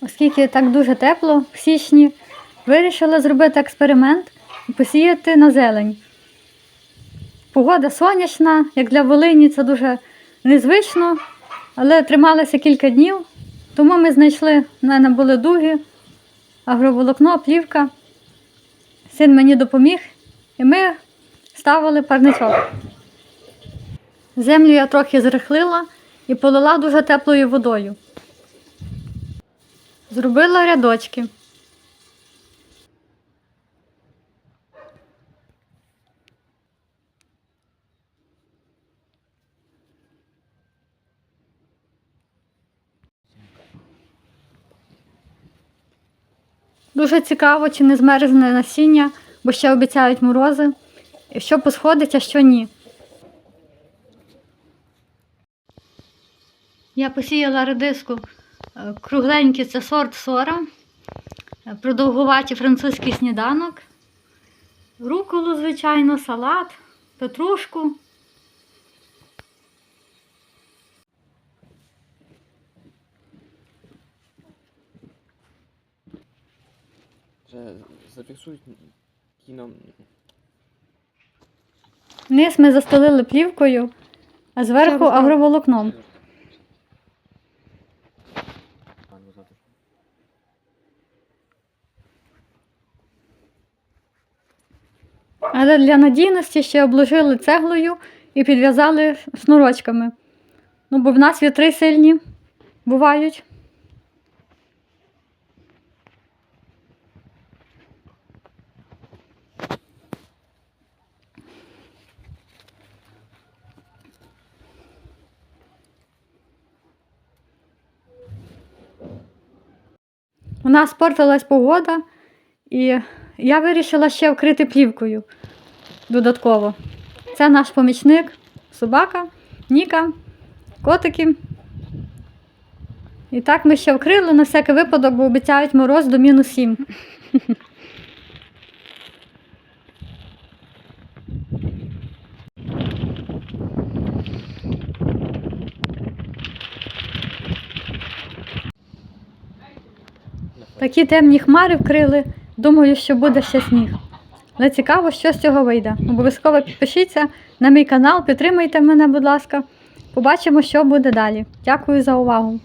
Оскільки так дуже тепло в січні, вирішила зробити експеримент і посіяти на зелень. Погода сонячна, як для Волині, це дуже незвично, але трималася кілька днів, тому ми знайшли, в мене були дуги, агроволокно, плівка. Син мені допоміг, і ми ставили парничок. Землю я трохи зрихлила і полила дуже теплою водою. Зробила рядочки. Дуже цікаво, чи не змерзне насіння, бо ще обіцяють морози, що посходить, а що ні. Я посіяла редиску е, кругленький, це сорт сора, е, продовгуваті французький сніданок, руколу, звичайно, салат, петрушку. Вже зафіксують кіно. Низ ми застелили плівкою, а зверху агроволокном. Але для надійності ще обложили цеглою і підв'язали шнурочками. Ну, бо в нас вітри сильні бувають. У нас спортилась погода, і я вирішила ще вкрити плівкою додатково. Це наш помічник, собака, Ніка, котики. І так ми ще вкрили на всякий випадок, бо обіцяють мороз до мінус 7. Такі темні хмари вкрили. Думаю, що буде ще сніг. Але цікаво, що з цього вийде. Обов'язково підпишіться на мій канал, підтримайте мене, будь ласка. Побачимо, що буде далі. Дякую за увагу.